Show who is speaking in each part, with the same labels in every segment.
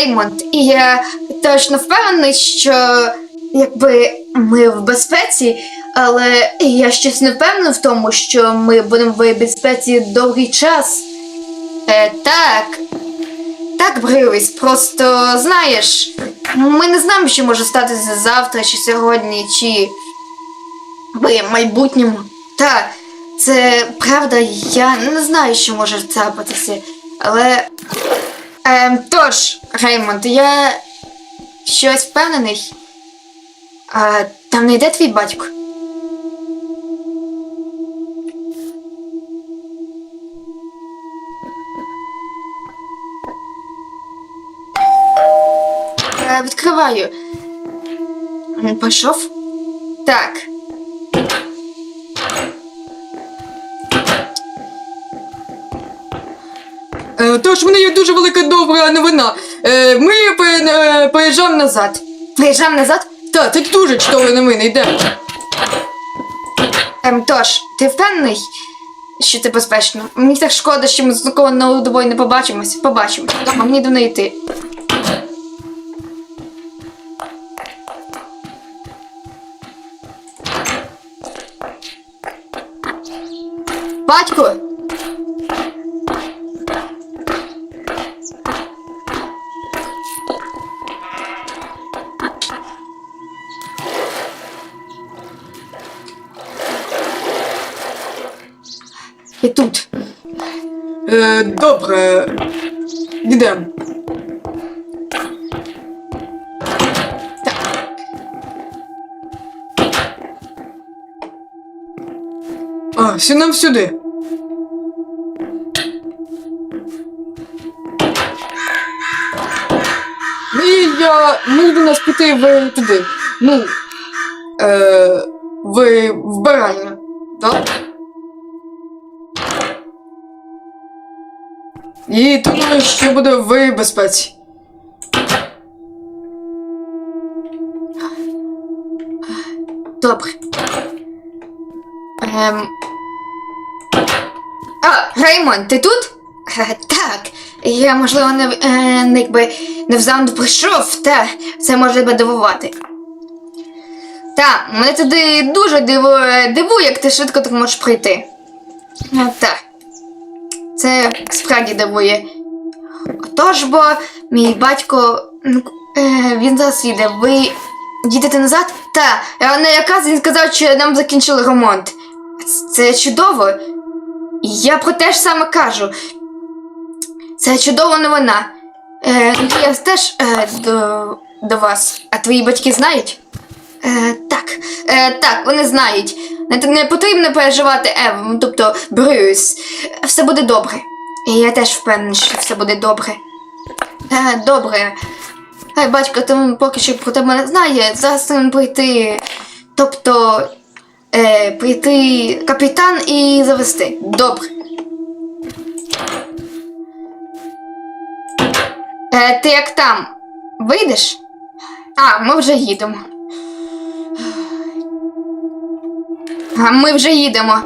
Speaker 1: Реймонд, я точно впевнений, що якби ми в безпеці, але я щось не впевнений в тому, що ми будемо в безпеці довгий час. Е, так. Так, Брюс, просто знаєш, ми не знаємо, що може статися завтра, чи сьогодні, чи в майбутньому. Так, це правда, я не знаю, що може трапитися, але. Ем, тож, Реймонд, я щось впевнений. А, там не йде твій батько. Е, відкриваю. Пішов? Так.
Speaker 2: Тож в мене є дуже велика добра новина. Е, Ми пе- е, поїжджаємо назад.
Speaker 1: Приїжджаємо назад.
Speaker 2: Так, це дуже чудова новина, йдемо.
Speaker 1: Ем, тож, ти впевнений, що це безпечно? Мені так шкода, що ми з такого на тобою не побачимось. Побачимось. Дома, мені до неї йти. Батько!
Speaker 2: Е, Добре. Йдемо. А, всі нам сюди. І я можу нас піти в туди. Ну. Е, в вбиральню. Так? І думаю, що буде в.
Speaker 1: Добре. Ем... А, Реймон, ти тут? Е, так. Я, можливо, не, е, не, якби, невзавно прийшов, та це може тебе дивувати. Та, мене туди дуже дивує, дивує, як ти швидко так можеш прийти. Ну, так. Це справді дивує. Отож, бо мій батько. Е, він зараз їде. Ви їдете назад? Та, е, на яказ він сказав, що нам закінчили ремонт. Це чудово. Я про те ж саме кажу. Це чудова новина. Е, я теж е, до, до вас. А твої батьки знають? Е, так, е, так, вони знають. Не, потрібно переживати Ев, ну, тобто Брюс. Все буде добре. І я теж впевнений, що все буде добре. Е, добре. Хай батько там поки що про тебе не знає, зараз там прийти. Тобто е, прийти капітан і завести. Добре. Е, ти як там? Вийдеш? А, ми вже їдемо. А ми вже їдемо.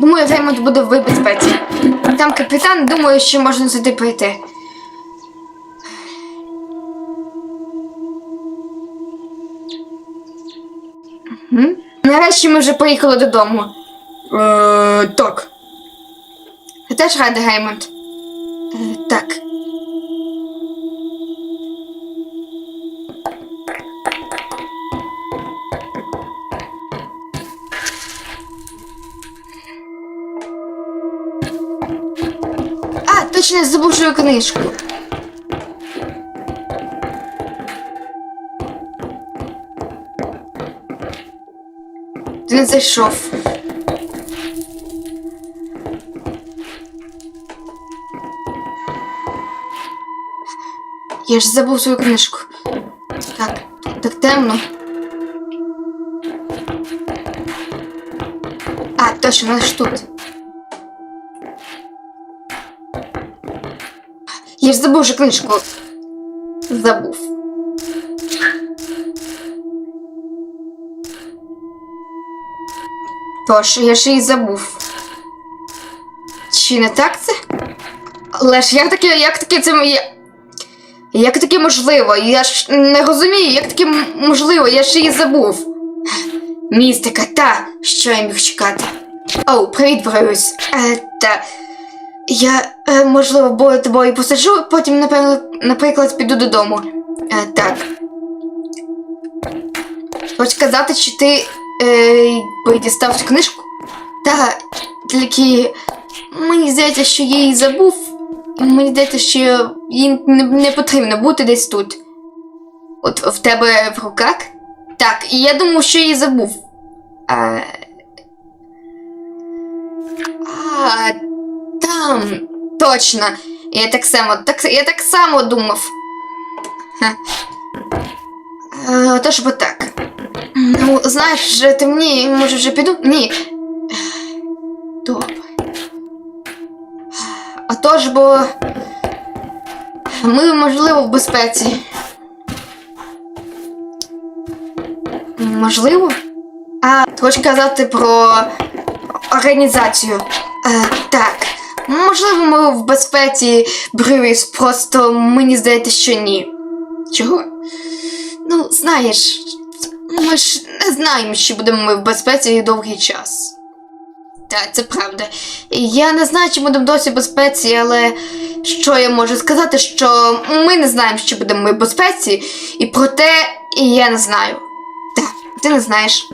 Speaker 1: Думаю, Реймонд буде в безпеці. Там капітан, думаю, що можна сюди прийти. Нарешті ми вже поїхали додому.
Speaker 2: Е, так.
Speaker 1: Ти теж радий, Реймонд? Е, так. Я забув свою книжку. Ти не зайшов. Я ж забув свою книжку. Так, так темно. А, точно, вона ж тут. Я ж забув вже книжку. Забув. Тож, я ж її забув. Чи не так це? Але ж як таке, як таке це моє. Як таке можливо? Я ж не розумію, як таке можливо, я ж її забув. Містика, та, що я міг чекати. Оу, привіт, Брюс. Е, та. Я, е, можливо, бо тобою посаджу, потім, наприклад, піду додому. Е, так. Хочеш сказати, чи ти е, дістав цю книжку? Та, тільки мені здається, що я її забув. Мені здається, що їй не, не потрібно бути десь тут. От в тебе в руках? Так, і я думав, що її забув. А, а точно. Я так само, так, я так само думав. Ха. Е, Тож бо так. Ну, знаєш, вже темніє, може вже піду? Ні. Добре. А то ж бо. Ми, можливо, в безпеці. Можливо? А, ти хочеш казати про організацію. Е, так. Можливо, ми в безпеці, Брюс, просто мені здається, що ні. Чого? Ну, знаєш, ми ж не знаємо, чи будемо ми в безпеці довгий час. Так, це правда. Я не знаю, чи будемо досі в безпеці, але що я можу сказати, що ми не знаємо, чи будемо ми в безпеці, і проте я не знаю. Так, ти не знаєш.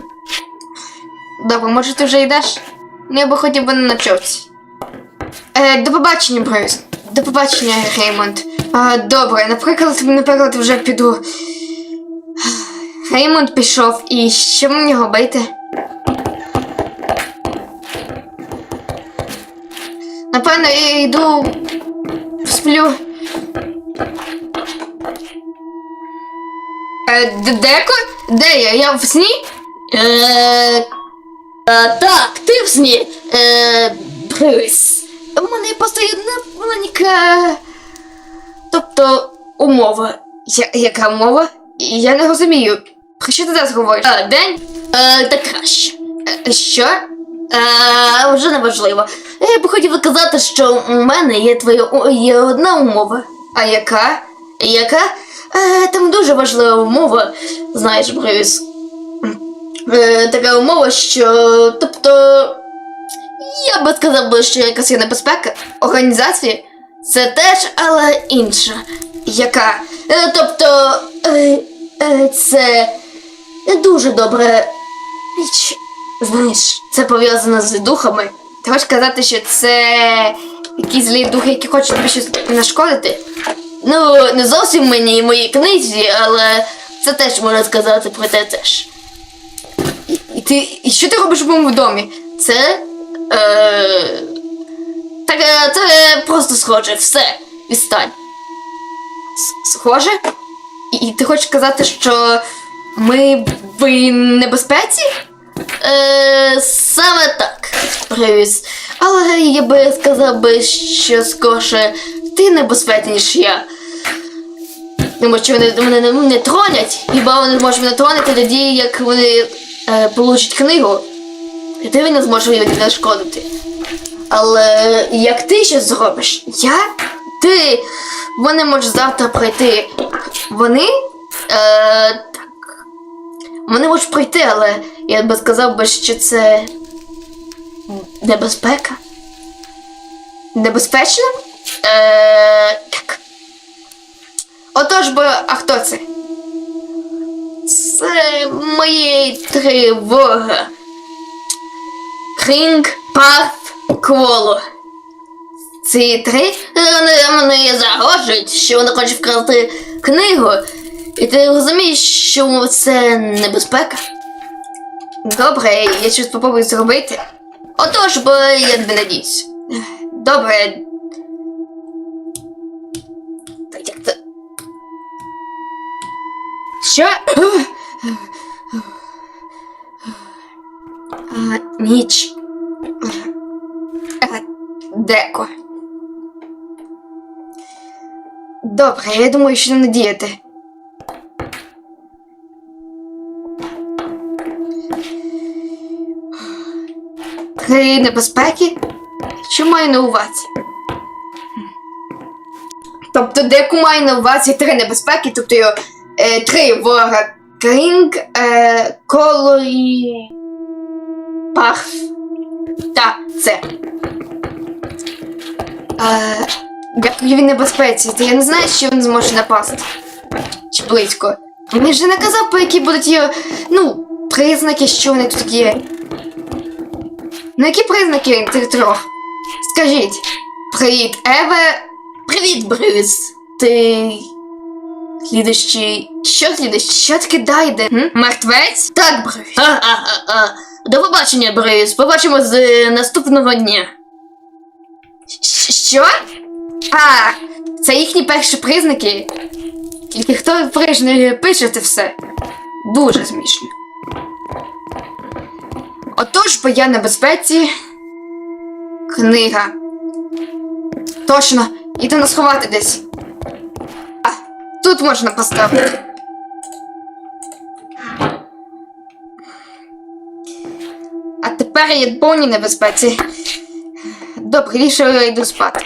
Speaker 1: Добре, може ти вже йдеш? Ну, Я би хотів би на ночовці. Е, до побачення, Брюс. До побачення, Реймонд. А, добре, наприклад, наприклад, вже піду. Реймонд пішов, і що мені робити? Напевно, я йду сплю. Е, деко? Де я? Я в сні?
Speaker 3: Е, а, так, ти в сні. Е, Брюс.
Speaker 1: У мене просто одна маленька. Тобто умова. Я, яка умова? Я не розумію. Про що ти зараз говориш? А, день?
Speaker 3: Е, так краще.
Speaker 1: Е, Що?
Speaker 3: Е, вже не важливо. Я би хотів казати, що у мене є твоя є одна умова.
Speaker 1: А яка?
Speaker 3: Яка? Е, там дуже важлива умова, знаєш, Брюс. Е, така умова, що. Тобто. Я би сказав що якась є небезпека.
Speaker 1: Організації?
Speaker 3: Це теж, але інша.
Speaker 1: Яка?
Speaker 3: Е, тобто, е, е, це не дуже добре річ. Знаєш, це пов'язано з духами.
Speaker 1: Ти хочеш казати, що це якісь злі духи, які хочуть тобі щось нашкодити?
Speaker 3: Ну, не зовсім мені і моїй книзі, але це теж можна сказати про те теж.
Speaker 1: І ти. І що ти робиш в моєму домі?
Speaker 3: Це. Е, так, е, це просто схоже, все. Відстань.
Speaker 1: Схоже? І, ти хочеш казати, що ми в небезпеці?
Speaker 3: Е, саме так, Привіз. Але я би сказав би, що скорше ти небезпечний, ніж я. Тому що вони мене не, не тронять, хіба вони можуть мене тронути тоді, як вони е, получать книгу. І ти не зможеш її нашкодити. Але як ти щось зробиш?
Speaker 1: Я?
Speaker 3: Ти вони можуть завтра прийти.
Speaker 1: Вони?
Speaker 3: Е, так. Вони можуть прийти, але я би сказав би, що це небезпека.
Speaker 1: Небезпечно?
Speaker 3: Е, так.
Speaker 1: Отож бо, а хто це?
Speaker 3: Це мої три тривога. Крінг, Паф, Кволо.
Speaker 1: Ці три?
Speaker 3: Мене загрожують, що вони хочуть вкрасти книгу. І ти розумієш, що це небезпека?
Speaker 1: Добре, я щось спробую зробити.
Speaker 3: Отож, бо я тобі надіюсь.
Speaker 1: Добре,
Speaker 3: Так як це.
Speaker 1: що? Ніч. Деко. Добре, я думаю, що не діяти. Три небезпеки? Що маю на увазі? Тобто деку має на увазі три небезпеки, тобто його, е, три ворога. Крінг, е, коло і. Парф. Так, це. Дякую він небезпеці, та я не знаю, що він зможе напасти. Чи близько. Він же не казав, по які будуть його, ну, признаки, що вони тут є. Ну, які признаки тих трьох? Скажіть. Привіт, Еве.
Speaker 3: Привіт, Брюс. Ти. Слідущий.
Speaker 1: Що слідує? Що таке дайде? М? Мертвець? Так, Брюс.
Speaker 3: До побачення, Брюс. Побачимо з е, наступного дня.
Speaker 1: Що? А, це їхні перші признаки. Тільки хто прижне пише це все? Дуже смішно. Отож, бо я на безпеці. Книга. Точно, іду сховати десь. А, тут можна поставити. А тепер я повній небезпеці. Добре, ліше я йду спати.